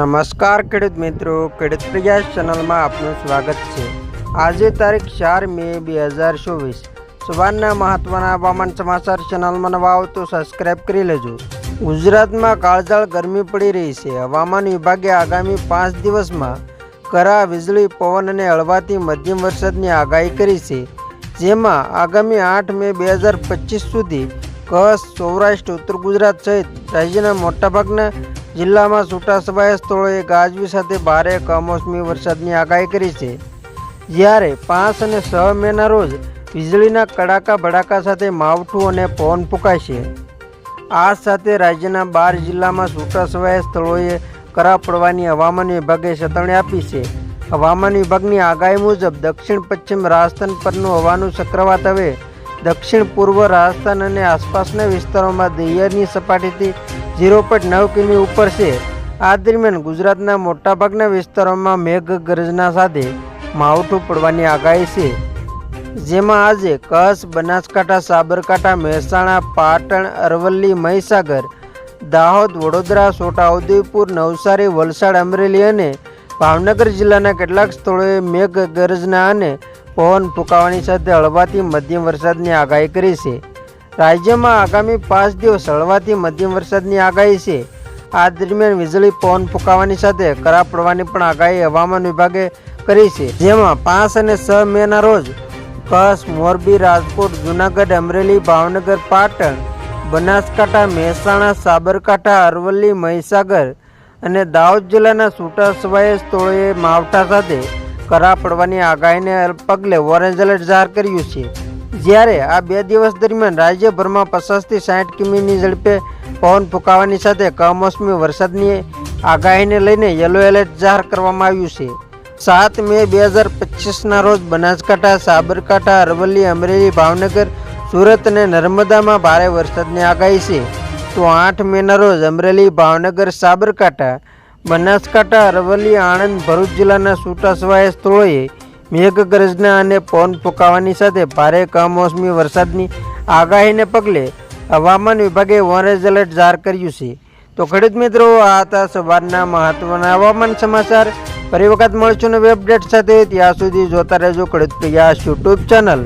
નમસ્કાર ખેડૂત મિત્રો, ખેડૂત પ્રયાસ ચેનલમાં આપનું સ્વાગત છે. આજે તારીખ ચાર મે બે હજાર ચોવીસ. સવારના મહત્વના હવામાન સમાચાર ચેનલમાં નવા આવો તો સબસ્ક્રાઈબ કરી લેજો. ગુજરાતમાં કાળઝાળ ગરમી પડી રહી છે. હવામાન વિભાગે આગામી પાંચ દિવસમાં કરા, વીજળી, પવન અને હળવાથી મધ્યમ વરસાદની આગાહી કરી છે. જેમાં આગામી આઠ મે બે હજાર પચીસ સુધી કચ્છ, સૌરાષ્ટ્ર, ઉત્તર ગુજરાત સહિત રાજ્યના મોટાભાગના જિલ્લામાં છૂટાછવાયા સ્થળોએ ગાજવી સાથે ભારે કમોસમી વરસાદની આગાહી કરી છે. જ્યારે પાંચ અને છ મેના રોજ વીજળીના કડાકા ભડાકા સાથે માવઠું અને પવન ફૂંકાશે આ સાથે રાજ્યના બાર જિલ્લામાં છૂટાછવાયા સ્થળોએ કરા પડવાની હવામાન વિભાગે ચેતવણી આપી છે. હવામાન વિભાગની આગાહી મુજબ દક્ષિણ પશ્ચિમ રાજસ્થાન પરનું હવાનું ચક્રવાત હવે દક્ષિણ પૂર્વ રાજસ્થાન અને આસપાસના વિસ્તારોમાં દરિયાની સપાટીથી ઝીરો પોઈન્ટ નવ કિમી ઉપર છે. આ દરમિયાન ગુજરાતના મોટાભાગના વિસ્તારોમાં મેઘગર્જના સાથે માવઠું પડવાની આગાહી છે. જેમાં આજે કચ્છ, બનાસકાંઠા, સાબરકાંઠા, મહેસાણા, પાટણ, અરવલ્લી, મહીસાગર, દાહોદ, વડોદરા, છોટાઉદેપુર, નવસારી, વલસાડ, અમરેલી અને ભાવનગર જિલ્લાના કેટલાક સ્થળોએ મેઘ ગરજના અને પવન ફૂંકાવાની સાથે હળવાથી મધ્યમ વરસાદની આગાહી કરી છે. રાજ્યમાં આગામી પાંચ દિવસ હળવાથી મધ્યમ વરસાદની આગાહી છે. આ દરમિયાન વીજળી, પવન ફૂંકાવાની સાથે કરા પડવાની પણ આગાહી હવામાન વિભાગે કરી છે. જેમાં પાંચ અને છ મેના રોજ કચ્છ, મોરબી, રાજકોટ, જુનાગઢ, અમરેલી, ભાવનગર, પાટણ, બનાસકાંઠા, મહેસાણા, સાબરકાંઠા, અરવલ્લી, મહીસાગર અને દાહોદ જિલ્લાના છૂટાછવાયા સ્થળોએ માવઠા સાથે કરા પડવાની આગાહીને પગલે ઓરેન્જ એલર્ટ જાહેર કર્યું છે. જ્યારે આ બે દિવસ દરમિયાન રાજ્યભરમાં પચાસથી સાઠ કિમીની ઝડપે પવન ફૂંકાવાની સાથે કમોસમી વરસાદની આગાહીને લઈને યલો એલર્ટ જાહેર કરવામાં આવ્યું છે. સાત મે બે હજાર પચીસના રોજ બનાસકાંઠા, સાબરકાંઠા, અરવલ્લી, અમરેલી, ભાવનગર, સુરત અને નર્મદામાં ભારે વરસાદની આગાહી છે. તો આઠ મેના રોજ અમરેલી, ભાવનગર, સાબરકાંઠા, બનાસકાંઠા, અરવલ્લી, આણંદ, ભરૂચ જિલ્લાના છૂટાછવાયા સ્થળોએ મેઘગર્જના અને પવન ફૂંકાવાની સાથે ભારે કમોસમી વરસાદની આગાહીને પગલે હવામાન વિભાગે ઓરેન્જ એલર્ટ જાહેર કર્યું છે. તો ખેડૂત મિત્રો, આ હતા સવારના મહત્વના હવામાન સમાચાર. ફરી વખત મળશું નવી અપડેટ સાથે. ત્યાં સુધી જોતા રહેજો ખેડૂત પ્રયાસ યુટ્યુબ ચેનલ.